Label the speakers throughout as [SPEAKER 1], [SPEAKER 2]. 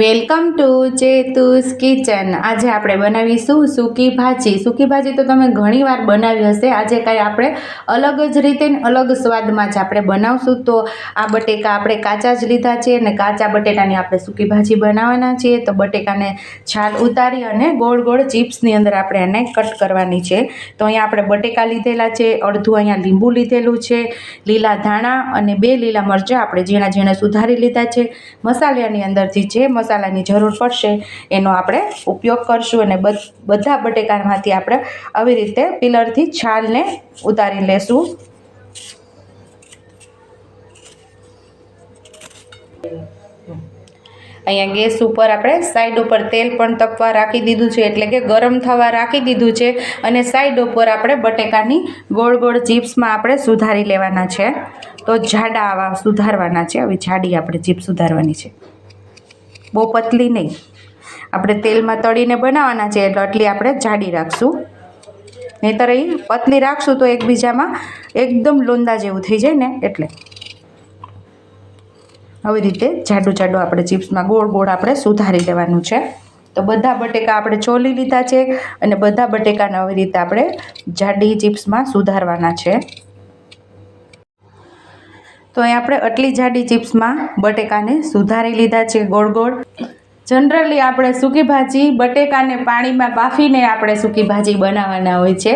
[SPEAKER 1] Welcome to ચેતુસ kitchen. આજે આપણે બનાવીશું સૂકી ભાજી. સૂકી ભાજી તો તમે ઘણીવાર બનાવી હશે. આજે કાંઈ આપણે અલગ જ રીતે અલગ સ્વાદમાં જ આપણે બનાવશું. તો આ બટેકા આપણે કાચા જ લીધા છે અને કાચા બટેટાની આપણે સૂકી ભાજી બનાવવાના છીએ. તો બટેકાને છાલ ઉતારી અને ગોળ ગોળ ચિપ્સની અંદર આપણે એને કટ કરવાની છે. તો અહીંયા આપણે બટેકા લીધેલા છે, અડધું અહીંયા લીંબુ લીધેલું છે, લીલા ધાણા અને બે લીલા મરચાં આપણે ઝીણા ઝીણા સુધારી લીધા છે. મસાલાની અંદરથી જે મસાલાની જરૂર પડશે, એનો આપણે ઉપયોગ કરશું અને બધ- બટેકામાંથી આપણે આવી રીતે પિલરથી છાલને ઉતારી લેશું. અહીંયા ગેસ ઉપર આપણે સાઈડ ઉપર તેલ પણ તપવા રાખી દીધું છે, એટલે કે ગરમ થવા રાખી દીધું છે, અને સાઈડ ઉપર આપણે બટેકાની ગોળ ગોળ ચિપ્સમાં આપણે સુધારી લેવાના છે. તો જાડા આવા સુધારવાના છે આવી જાડી આપણે ચિપ્સ સુધારવાની છે. બહુ પતલી નહીં. આપણે તેલમાં તળીને બનાવવાના છે, એટલે આટલી આપણે જાડી રાખશું. નહીંતર એ પતલી રાખશું તો એકબીજામાં એકદમ લોંદા જેવું થઈ જાય ને, એટલે. આવી રીતે જાડું જાડું આપણે ચિપ્સમાં ગોળ ગોળ આપણે સુધારી લેવાનું છે. તો બધા બટેકા આપણે ચોલી લીધા છે અને બધા બટેકાને આવી રીતે આપણે જાડી ચિપ્સમાં સુધારવાના છે. તો અહીં આપણે આટલી જાડી ચિપ્સમાં બટેકાને સુધારી લીધા છે ગોળ ગોળ. જનરલી આપણે સૂકી ભાજી બટેકાને પાણીમાં બાફીને આપણે સૂકી ભાજી બનાવવાના હોય છે.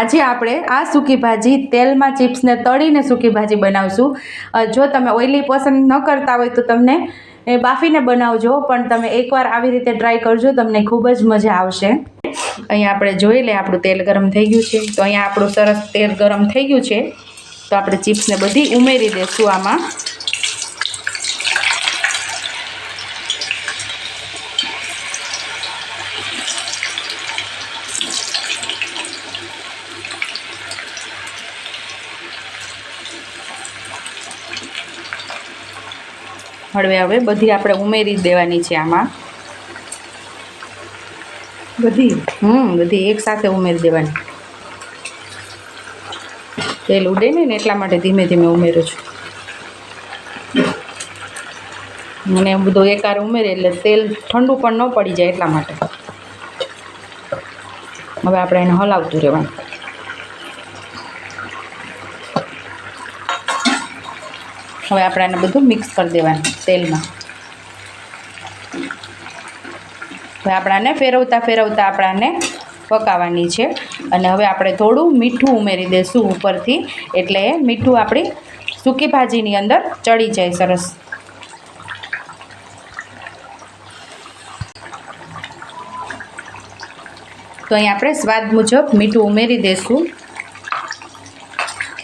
[SPEAKER 1] આજે આપણે આ સૂકી ભાજી તેલમાં ચિપ્સને તળીને સૂકી ભાજી બનાવશું. જો તમે ઓઇલી પસંદ ન કરતા હોય તો તમને એ બાફીને બનાવજો, પણ તમે એકવાર આવી રીતે ટ્રાય કરજો, તમને ખૂબ જ મજા આવશે. અહીંયા આપણે જોઈ લે, આપણું તેલ ગરમ થઈ ગયું છે. તો અહીંયા આપણું સરસ તેલ ગરમ થઈ ગયું છે. તો આપણે ચિપ્સને બધી ઉમેરી દઈશું આમાં. હળવે હવે બધી આપણે ઉમેરી દેવાની છે આમાં. બધી? હમ બધી એક સાથે ઉમેરી દેવાની. તેલ ઉડે નહીં ને એટલા માટે ધીમે ધીમે ઉમેરું છું. અને બધું એકાર ઉમેરે એટલે તેલ ઠંડુ પણ ન પડી જાય એટલા માટે. હવે આપણે એને હલાવતું રહેવાનું. હવે આપણે એને બધું મિક્સ કરી દેવાનું તેલમાં. હવે આપણાને ફેરવતા ફેરવતા આપણે આને પકાવવાની છે. અને હવે આપણે થોડું મીઠું ઉમેરી દઈશું ઉપરથી. એટલે મીઠું આપણી સૂકી ભાજીની અંદર ચડી જાય સરસ. તો અહીં આપણે સ્વાદ મુજબ મીઠું ઉમેરી દઈશું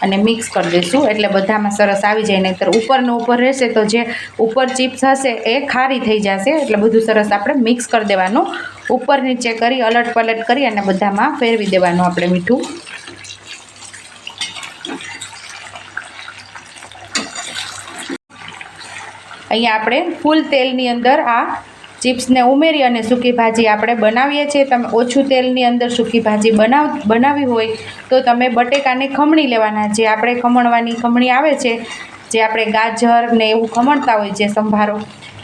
[SPEAKER 1] અને મિક્સ કરી દઈશું. એટલે બધામાં સરસ આવી જાય. નહીંતર ઉપરનો ઉપર રહેશે તો જે ઉપર ચિપ્સ હશે એ ખારી થઈ જશે. એટલે બધું સરસ આપણે મિક્સ કરી દેવાનું. ઉપર નીચે કરી, અલટ પલટ કરી અને બધામાં ફેરવી દેવાનું આપણે મીઠું. અહીંયા આપણે ફૂલ તેલની અંદર આ ચિપ્સને ઉમેરી અને સૂકી ભાજી આપણે બનાવીએ છીએ. તમે ઓછું તેલની અંદર સૂકી ભાજી બનાવ, બનાવી હોય તો તમે બટેકાને ખમણી લેવાના. જે આપણે ખમણવાની ખમણી આવે છે, જે આપણે ગાજર ને એવું ખમણતા હોય છે સંભારો,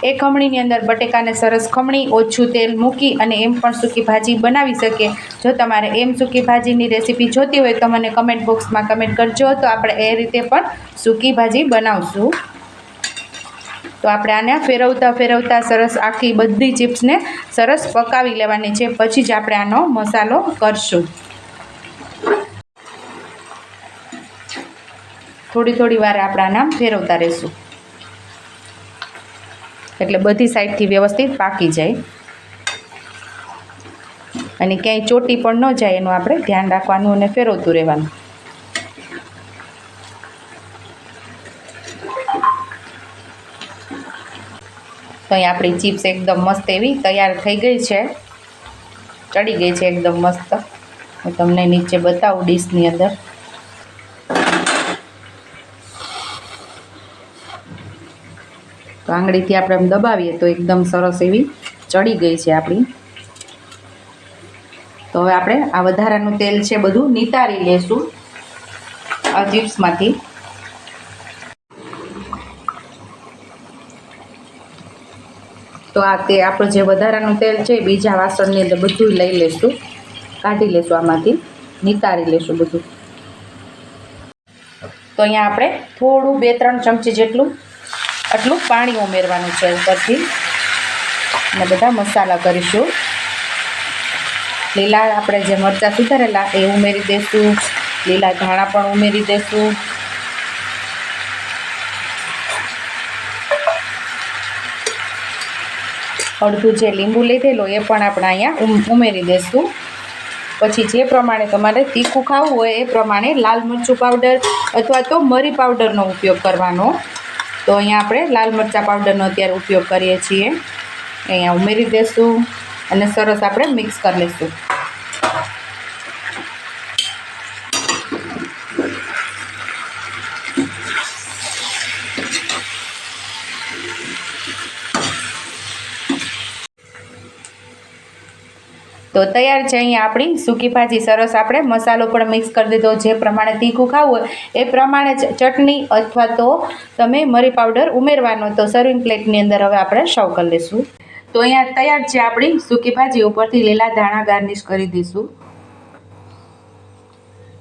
[SPEAKER 1] એ ખમણીની અંદર બટેકાને સરસ ખમણી, ઓછું તેલ મૂકી અને એમ પણ સૂકી ભાજી બનાવી શકીએ. જો તમારે એમ સૂકી ભાજીની રેસીપી જોતી હોય તો મને કમેન્ટ બોક્સમાં કમેન્ટ કરજો. તો આપણે એ રીતે પણ સૂકી ભાજી બનાવશું. તો આપણે આને ફેરવતા ફેરવતા સરસ આખી બધી ચિપ્સને સરસ પકાવી લેવાની છે. પછી જ આપણે આનો મસાલો કરશું. થોડી થોડી વાર આપણે આના ફેરવતા રહીશું. એટલે બધી સાઈડથી વ્યવસ્થિત પાકી જાય. અને ક્યાંય ચોટી પણ ન જાય એનું આપણે ધ્યાન રાખવાનું અને ફેરવતું રહેવાનું. તો અહીં આપણી ચિપ્સ એકદમ મસ્ત એવી તૈયાર થઈ ગઈ છે. ચડી ગઈ છે એકદમ મસ્ત. હું તમને નીચે બતાવું ડીશની અંદર. તો આંગળીથી આપણે એમ દબાવીએ તો એકદમ સરસ એવી ચડી ગઈ છે આપણી. તો હવે આપણે આ વધારાનું તેલ છે બધું નિતારી લેશું આ ચિપ્સમાંથી. તો આ તે આપણું જે વધારાનું તેલ છે બીજા વાસણની અંદર બધું લઈ લેશું. કાઢી લેશું આમાંથી. નિતારી લેશું બધું. તો અહીંયા આપણે થોડું બે ત્રણ ચમચી જેટલું, આટલું પાણી ઉમેરવાનું છે ઉપરથી. અને બધા મસાલા કરીશું. લીલા આપણે જે મરચાં સુધારેલા એ ઉમેરી દઈશું લીલા ધાણા પણ ઉમેરી દઈશું અડધું જે લીંબુ લીધેલો એ પણ આપણે અહીંયા ઉમ- ઉમેરી દઈશું પછી જે પ્રમાણે તમારે તીખું ખાવું હોય એ પ્રમાણે લાલ મરચું પાવડર અથવા તો મરી પાવડરનો ઉપયોગ કરવાનો. તો અહીંયા આપણે લાલ મરચાં પાવડરનો અત્યારે ઉપયોગ કરીએ છીએ. અહીંયા ઉમેરી દઈશું અને સરસ આપણે મિક્સ કરી લઈશું તો તૈયાર છે અહીંયા આપણી સૂકી ભાજી. સરસ આપણે મસાલો પણ મિક્સ કરી દીધો. જે પ્રમાણે તીખું ખાવું હોય એ પ્રમાણે ચટણી અથવા તો તમે મરી પાવડર ઉમેરવાનો. તો સર્વિંગ પ્લેટની અંદર હવે આપણે સર્વ કરી લઈશું તો અહીંયા તૈયાર છે આપણી સૂકી ભાજી. ઉપરથી લીલા ધાણા ગાર્નિશ કરી દઈશું.